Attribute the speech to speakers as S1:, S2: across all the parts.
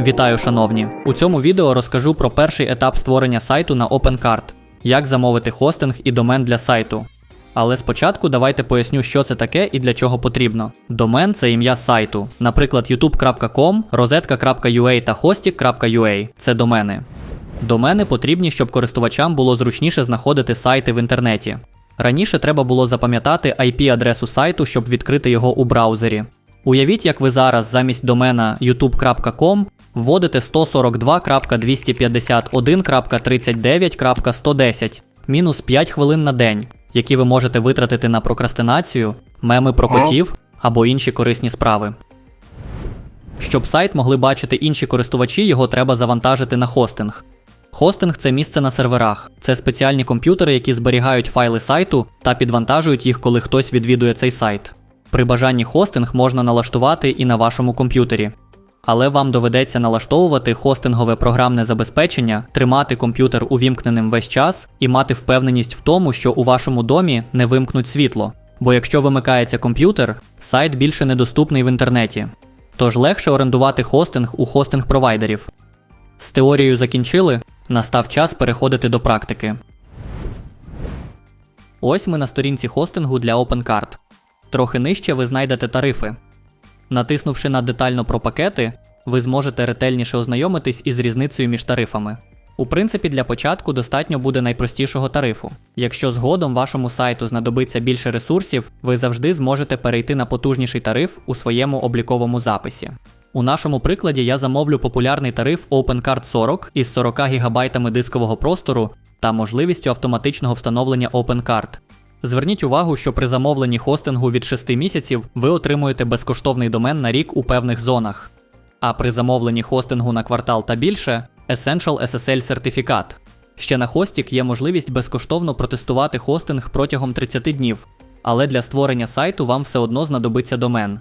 S1: Вітаю, шановні! У цьому відео розкажу про перший етап створення сайту на OpenCart, як замовити хостинг і домен для сайту. Але спочатку давайте поясню, що це таке і для чого потрібно. Домен це ім'я сайту, наприклад, youtube.com, rozetka.ua та hostik.ua це домени. Домени потрібні, щоб користувачам було зручніше знаходити сайти в інтернеті. Раніше треба було запам'ятати IP-адресу сайту, щоб відкрити його у браузері. Уявіть, як ви зараз замість домена youtube.com вводите 142.251.39.110 мінус 5 хвилин на день, які ви можете витратити на прокрастинацію, меми про котів або інші корисні справи. Щоб сайт могли бачити інші користувачі, його треба завантажити на хостинг. Хостинг це місце на серверах. Це спеціальні комп'ютери, які зберігають файли сайту та підвантажують їх, коли хтось відвідує цей сайт. При бажанні хостинг можна налаштувати і на вашому комп'ютері. Але вам доведеться налаштовувати хостингове програмне забезпечення, тримати комп'ютер увімкненим весь час і мати впевненість в тому, що у вашому домі не вимкнуть світло. Бо якщо вимикається комп'ютер, сайт більше недоступний в інтернеті. Тож легше орендувати хостинг у хостинг-провайдерів. З теорією закінчили, настав час переходити до практики. Ось ми на сторінці хостингу для OpenCart. Трохи нижче ви знайдете тарифи. Натиснувши на детально про пакети, ви зможете ретельніше ознайомитись із різницею між тарифами. У принципі, для початку достатньо буде найпростішого тарифу. Якщо згодом вашому сайту знадобиться більше ресурсів, ви завжди зможете перейти на потужніший тариф у своєму обліковому записі. У нашому прикладі я замовлю популярний тариф OpenCard 40 із 40 ГБ дискового простору та можливістю автоматичного встановлення OpenCard. Зверніть увагу, що при замовленні хостингу від 6 місяців ви отримуєте безкоштовний домен на рік у певних зонах. А при замовленні хостингу на квартал та більше Essential SSL сертифікат. Ще на хостік є можливість безкоштовно протестувати хостинг протягом 30 днів, але для створення сайту вам все одно знадобиться домен.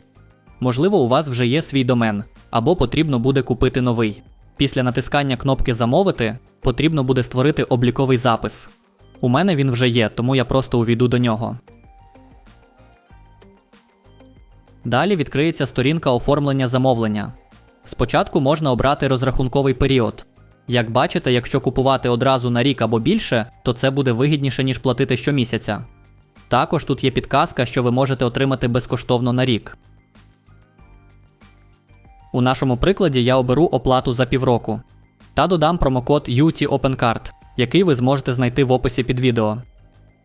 S1: Можливо, у вас вже є свій домен, або потрібно буде купити новий. Після натискання кнопки Замовити потрібно буде створити обліковий запис. У мене він вже є, тому я просто увійду до нього. Далі відкриється сторінка оформлення замовлення. Спочатку можна обрати розрахунковий період. Як бачите, якщо купувати одразу на рік або більше, то це буде вигідніше, ніж платити щомісяця. Також тут є підказка, що ви можете отримати безкоштовно на рік. У нашому прикладі я оберу оплату за півроку та додам промокод UTOpenCard, який ви зможете знайти в описі під відео.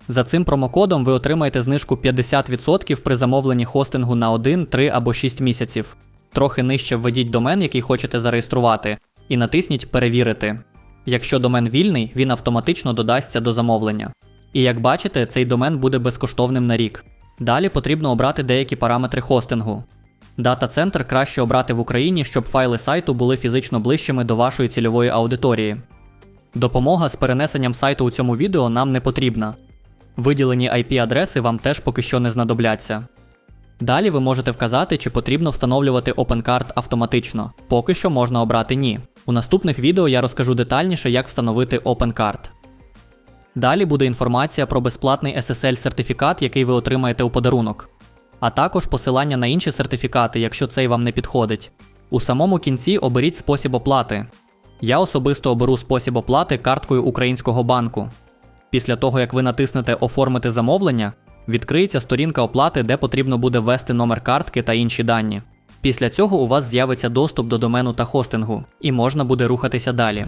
S1: За цим промокодом ви отримаєте знижку 50% при замовленні хостингу на 1, 3 або 6 місяців. Трохи нижче введіть домен, який хочете зареєструвати, і натисніть Перевірити. Якщо домен вільний, він автоматично додасться до замовлення. І як бачите, цей домен буде безкоштовним на рік. Далі потрібно обрати деякі параметри хостингу. Дата-центр краще обрати в Україні, щоб файли сайту були фізично ближчими до вашої цільової аудиторії. Допомога з перенесенням сайту у цьому відео нам не потрібна. Виділені IP-адреси вам теж поки що не знадобляться. Далі ви можете вказати, чи потрібно встановлювати OpenCard автоматично. Поки що можна обрати ні. У наступних відео я розкажу детальніше, як встановити OpenCard. Далі буде інформація про безплатний SSL-сертифікат, який ви отримаєте у подарунок, а також посилання на інші сертифікати, якщо цей вам не підходить. У самому кінці оберіть спосіб оплати. Я особисто оберу спосіб оплати карткою українського банку. Після того, як ви натиснете Оформити замовлення, відкриється сторінка оплати, де потрібно буде ввести номер картки та інші дані. Після цього у вас з'явиться доступ до домену та хостингу, і можна буде рухатися далі.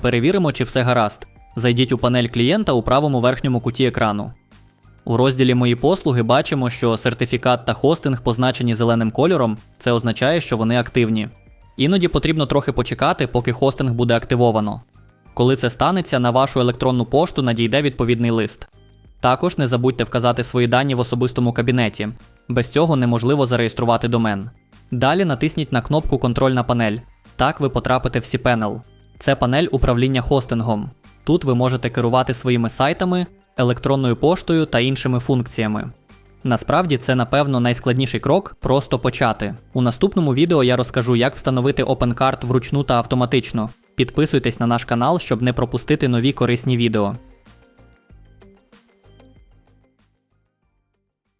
S1: Перевіримо, чи все гаразд. Зайдіть у панель клієнта у правому верхньому куті екрану. У розділі Мої послуги бачимо, що сертифікат та хостинг позначені зеленим кольором, це означає, що вони активні. Іноді потрібно трохи почекати, поки хостинг буде активовано. Коли це станеться, на вашу електронну пошту надійде відповідний лист. Також не забудьте вказати свої дані в особистому кабінеті. Без цього неможливо зареєструвати домен. Далі натисніть на кнопку Контрольна панель. Так ви потрапите в cPanel. Це панель управління хостингом. Тут ви можете керувати своїми сайтами, електронною поштою та іншими функціями. Насправді це, напевно, найскладніший крок просто почати. У наступному відео я розкажу, як встановити OpenCart вручну та автоматично. Підписуйтесь на наш канал, щоб не пропустити нові корисні відео.